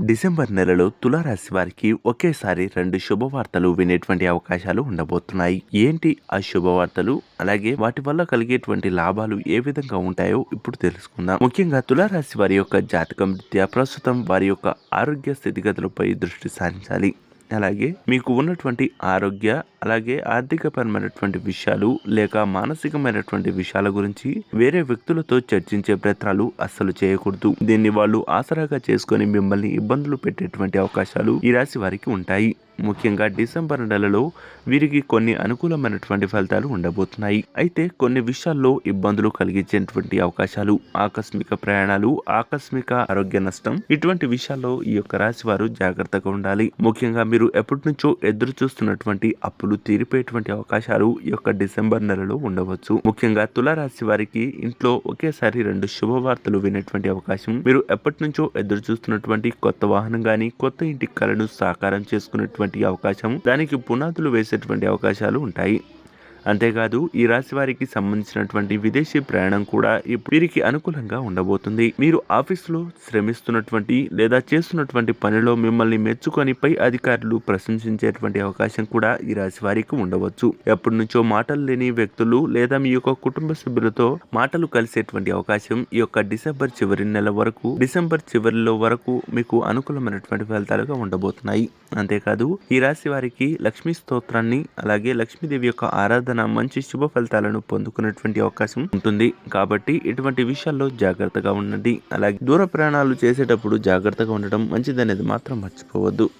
December నెలలో తులారాశి వారికి ఒకేసారి రెండు శుభవార్తలు వినేటువంటి అవకాశాలు ఉండబోతున్నాయి. ఏంటి ఆ శుభవార్తలు? అలాగే వాటి వల్ల కలిగేటువంటి లాభాలు ఏ విధంగా ఉంటాయో ఇప్పుడు తెలుసుకుందాం. ముఖ్యంగా తులారాశి వారి యొక్క జాతకం రీత్యా ప్రస్తుతం వారి యొక్క ఆరోగ్య స్థితిగతులపై దృష్టి సారించాలి. అలాగే మీకు ఉన్నటువంటి ఆరోగ్య అలాగే ఆర్థికపరమైనటువంటి విషయాలు లేక మానసికమైనటువంటి విషయాల గురించి వేరే వ్యక్తులతో చర్చించే ప్రయత్నాలు అస్సలు చేయకూడదు. దీన్ని వాళ్ళు ఆసరాగా చేసుకొని మిమ్మల్ని ఇబ్బందులు పెట్టేటువంటి అవకాశాలు ఈ రాశి వారికి ఉంటాయి. ముఖ్యంగా డిసెంబర్ నెలలో వీరికి కొన్ని అనుకూలమైనటువంటి ఫలితాలు ఉండబోతున్నాయి. అయితే కొన్ని విషయాల్లో ఇబ్బందులు కలిగించేటువంటి అవకాశాలు ఆకస్మిక ప్రయాణాలు ఆకస్మిక ఆరోగ్య నష్టం ఇటువంటి విషయాల్లో ఈ యొక్క రాశి వారు జాగ్రత్తగా ఉండాలి. ముఖ్యంగా మీరు ఎప్పటి నుంచో ఎదురు చూస్తున్నటువంటి అప్పులు తీరిపోయేటువంటి అవకాశాలు ఈ యొక్క డిసెంబర్ నెలలో ఉండవచ్చు. ముఖ్యంగా తులారాశి వారికి ఇంట్లో ఒకేసారి రెండు శుభవార్తలు వినేటువంటి అవకాశం. మీరు ఎప్పటి నుంచో ఎదురు చూస్తున్నటువంటి కొత్త వాహనం గాని కొత్త ఇంటి కలను సాకారం చేసుకున్నటువంటి అవకాశం. దానికి పునాదులు వేసేటువంటి అవకాశాలు ఉంటాయి. అంతేకాదు ఈ రాశి వారికి సంబంధించినటువంటి విదేశీ ప్రయాణం కూడా ఇప్పుడు వీరికి అనుకూలంగా ఉండబోతుంది. మీరు ఆఫీసులో శ్రమిస్తున్నటువంటి లేదా చేస్తున్నటువంటి పనిలో మిమ్మల్ని మెచ్చుకొని పై అధికారులు ప్రశంసించేటువంటి అవకాశం కూడా ఈ రాశి వారికి ఉండవచ్చు. ఎప్పటి నుంచో మాటలు లేని వ్యక్తులు లేదా మీ యొక్క కుటుంబ సభ్యులతో మాటలు కలిసేటువంటి అవకాశం ఈ యొక్క డిసెంబర్ చివరి నెల వరకు డిసెంబర్ చివరిలో వరకు మీకు అనుకూలమైనటువంటి ఫలితాలుగా ఉండబోతున్నాయి. అంతేకాదు ఈ రాశి వారికి లక్ష్మీ స్తోత్రాన్ని అలాగే లక్ష్మీదేవి యొక్క ఆరాధన మంచి శుభ ఫలితాలను పొందుకునేటువంటి అవకాశం ఉంటుంది. కాబట్టి ఇటువంటి విషయాల్లో జాగ్రత్తగా ఉండండి. అలాగే దూర ప్రయాణాలు చేసేటప్పుడు జాగ్రత్తగా ఉండడం మంచిదనేది మాత్రం మర్చిపోవద్దు.